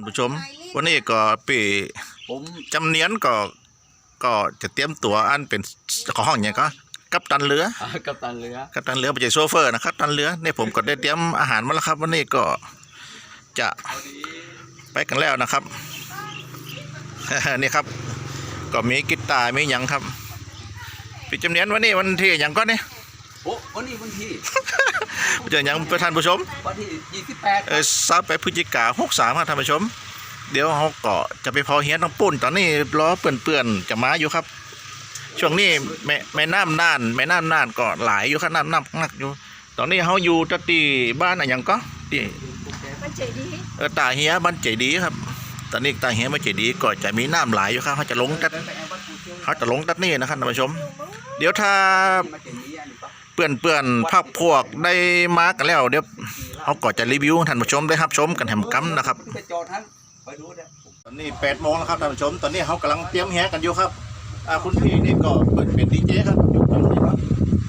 านผู้ชม วันนี้ก็ปีผมจำเนียนก็ก็จะเตรียมตัวอันเป็นของห้องอย่างก็กัปตันเรืออ่ากัปตันเรือกัปตันเรือไม่ใช่โซเฟอร์นะครับกัปตันเรือเนี่ยผมก็ได้เตรียมอาหารมาแล้วครับ วันนี้ก็จะไปกันแล้วนะครับนี่ครับ ก็มีกีตาร์มีหยังครับปีจำเนียนวันนี้วันที่หยังก็เนี่ย โอ้วันนี้วันที่เจอหยังประธานผู้ชม วันที่ยี่สิบแปดเออซับไปพฤศจิกาหกสามครับท่านผู้ชม เดี๋ยวเขาก็จะไปพอเฮียนต้องปุ่น ตอนนี้ล้อเปื่อนๆจะมาอยู่ครับ ช่วงนี้แม่แม่น้ำน่านแม่น้ำน่านก็หลายอยู่ครับน้ำน้ำนักอยู่ ตอนนี้เขาอยู่ตะตีบ้านอะไรอย่างก็ที่มันเจ๋ดีเออตาเฮียบ้านเจดีครับ ตอนนี้ตาเฮียบ้านเจดีก็จะมีน้ำหลายอยู่ครับเขาจะลงตัดเขาจะลงตัดนี่นะครับท่านผู้ชม เดี๋ยวถ้า มาเจนนี้อันนี้ปะเปื่อนเปื่อนๆพักพวกได้มากันแล้วเดี๋ยวเขาก็จะรีวิวให้ท่านผู้ชมได้รับชมกันแหมกันะครับไปจอดท่านไปดูเด้อตอนนี้แปดโมงแล้วครับท่านผู้ชม ตอนนี้เขากำลังเตรียมแฮกันอยู่ครับอ่าคุณพี่นี่ก็เปิดเป็นดีเจครับอยู่ตรงนี้ครับ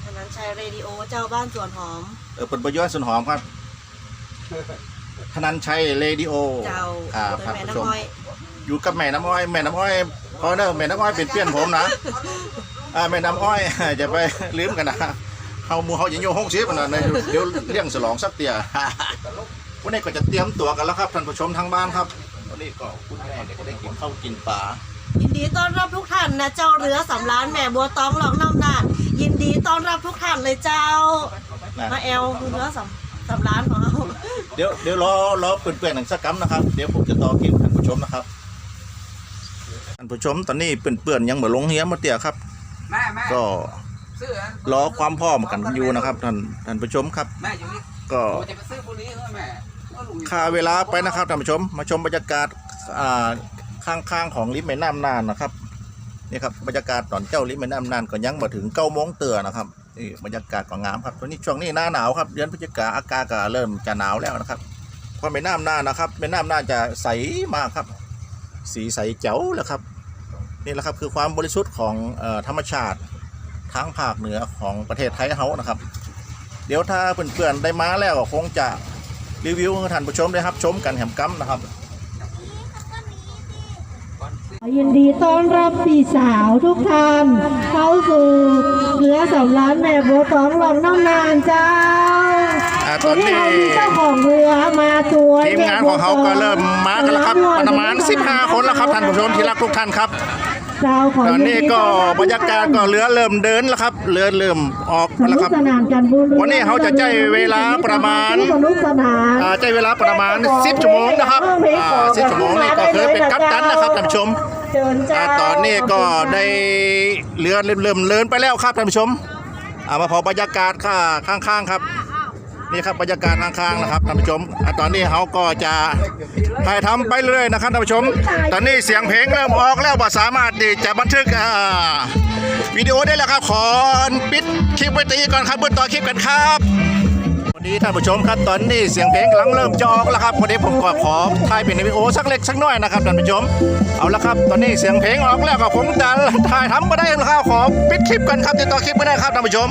อันนั้นใช้เรดิโอเจ้าบ้านสวนหอมเออเปิดประโยชน์ส่วนหอมครับธนันชัยเรดิโอเจ้าครับเป็นครับแม่ผู้ชมน้ำอ้อยอยู่กับแม่น้ำอ้อยแม่น้ำอ้อยพอเนอะแม่น้ำอ้อยเป็นเพื่อนผมนะอ่าแม่น้ำอ้อยจะไปลืมกันนะ เขาหมูเขาอย่างโยห้องเสียกันนะเดี๋ยวเลี้ยงฉลองสักเตียวันนี้ก็จะเตรียมตัวกันแล้วครับท่านผู้ชมทางบ้านครับวันนี้ก็คุณแม่เดี๋ยวก็ได้กินข้าวกินปลายินดีต้อนรับทุกท่านนะเจ้าเรือสำล้านแม่บัวตองหลองน้ำนานยินดีต้อนรับทุกท่านเลยเจ้านะมาแอลคือเรือสำสำล้านของเราเดี๋ยวเดี๋ยวรอรอเปื่อนๆหนังสักกัมนะครับเดี๋ยวผมจะต่อคลิปท่านผู้ชมนะครับท่านผู้ชมตอนนี้เปื่อนๆยังเหมือนลงเฮียมาเตี่ยครับแม่แม่ก็เสื้อ รอความพร้อมกันอยู่นะครับท่านท่านผู้ชมครับ ก็ค่าเวลาไปนะครับท่านผู้ชม มาชมบรรยากาศอ่าข้างๆของริมแม่น้ำน่านนะครับนี่ครับบรรยากาศตอนเจ้าริมแม่น้ำน่านก็ยังมาถึงเก้าโมงเตือนะครับนี่บรรยากาศก็งามครับตอนนี้ช่วงนี้หน้าหนาวครับเดือนพฤศจิกาอากาศก็เริ่มจะหนาวแล้วนะครับเพราะแม่น้ำน่านนะครับแม่น้ำน่านจะใสมากครับ สีใสเจ๋วแล้วครับนี่แหละครับคือความบริสุทธิ์ของออธรรมชาติ ทั้งภาคเหนือของประเทศไทยเฮานะครับ เดี๋ยวถ้าเพื่อนๆได้มาแล้วก็คงจะรีวิวให้ท่านผู้ชมได้รับ ชมกันแหมกัมนะครับ ยินดีต้อนรับพี่สาวทุกท่านเข้าสู่เรือสำล้านแม่บัวตองหลองน้ำนานเจ้าอ่าตอนนี้ วัเรามีเจ้าของเรือมาช่วยทีมงานของเขาก็เริ่มมากันแล้วครับประมาณ15 คนแล้วครับท่านผู้ชมที่รักทุกท่านครับ เจ้าขอตอนนี้ก็ยิดีบรรยากาศก็เรือเริ่มเดินแล้วครับเรือเริ่มออกสแล้วนุคกรับสนานกันบุญวันนี้เขาจะใช้เวลาประมาณสนุกสนานอ่าใช้เวลาประมาณ 10ชั่วโมงนะครับอ่า10ชั่วโมงนี่ก็เคยเป็นกัปตันนะครับท่านผู้ชมเชิญเจ้าอ่าตอนนี้ก็ได้เรือเริ่มเริ่มเลินไปแล้วครับท่านผู้ชมอ่ามาพอบรรยากาศค่ะข้างๆครับ นี่ครับบรรยากาศข้างๆนะครับท่านผู้ชมอ่าตอนนี้เขาก็จะถ่ายทำไปเรื่อยนะครับท่านผู้ชม ตอนนี้เสียงเพลงเริ่มออกแล้วว่าสามารถที่จะบันทึกอ่าวิดีโอได้แล้วครับ ขอปิดคลิปไว้ตรงนี้ก่อนครับเพื่อต่อคลิปกันครับ วันนี้ท่านผู้ชมครับตอนนี้เสียงเพลงกำลังเริ่มจะออกแล้วครับวันนี้ผมก็ขอถ่ายเป็นวิดีโอสักเล็กสักน้อยนะครับท่านผู้ชมเอาละครับ ตอนนี้เสียงเพลงออกแล้วก็คงจะถ่ายทำไม่ได้แล้วครับขอปิดคลิปกันครับติดต่อคลิปไม่ได้ครับท่านผู้ชม